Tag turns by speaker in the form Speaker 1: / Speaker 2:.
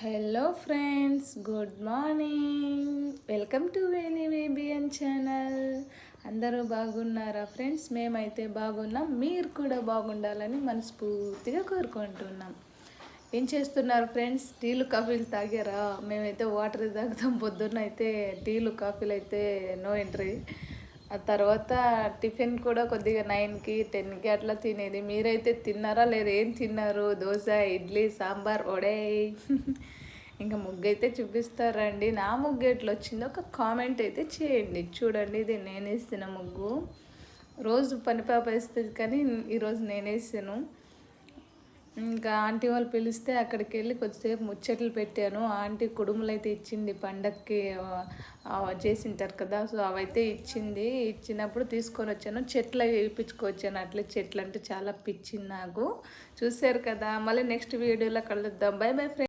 Speaker 1: Hello friends good morning welcome to Veni వేబియన్ channel అందరూ బాగున్నారా friends మేమైతే బాగున్నాం. మీరు కూడా బాగుండాలని మనస్ఫూర్తిగా కోరుకుంటున్నాం. ఏం చేస్తున్నారు ఫ్రెండ్స్ టీలు కాఫీలు తాగారా? మేమైతే వాటర్ తాగుతాం. పొద్దున్న అయితే టీలు కాఫీలు అయితే నో ఎంట్రీ ఆ తర్వాత టిఫిన్ కూడా కొద్దిగా నైన్కి టెన్కి అట్లా తినేది. మీరైతే తిన్నారా లేదా? ఏం తిన్నారు? దోశ ఇడ్లీ సాంబార్ వడే? ఇంకా ముగ్గు అయితే చూపిస్తారండి. నా ముగ్గు ఎట్లా వచ్చిందో ఒక కామెంట్ అయితే చేయండి. చూడండి ఇది నేనేసిన ముగ్గు. రోజు పని పాప వేస్తుంది కానీ ఈరోజు నేనేసాను. ఇంకా ఆంటీ వాళ్ళు పిలిస్తే అక్కడికి వెళ్ళి కొద్దిసేపు ముచ్చట్లు పెట్టాను. ఆంటీ కుడుములు అయితే ఇచ్చింది పండక్కి చేసింటారు కదా సో అవైతే ఇచ్చింది. ఇచ్చినప్పుడు తీసుకొని వచ్చాను. చెట్లు వేయించుకొచ్చాను. అట్లే చెట్లు అంటే చాలా పిచ్చింది నాకు. చూసారు కదా మళ్ళీ నెక్స్ట్ వీడియోలో కలుద్దాం. By by friend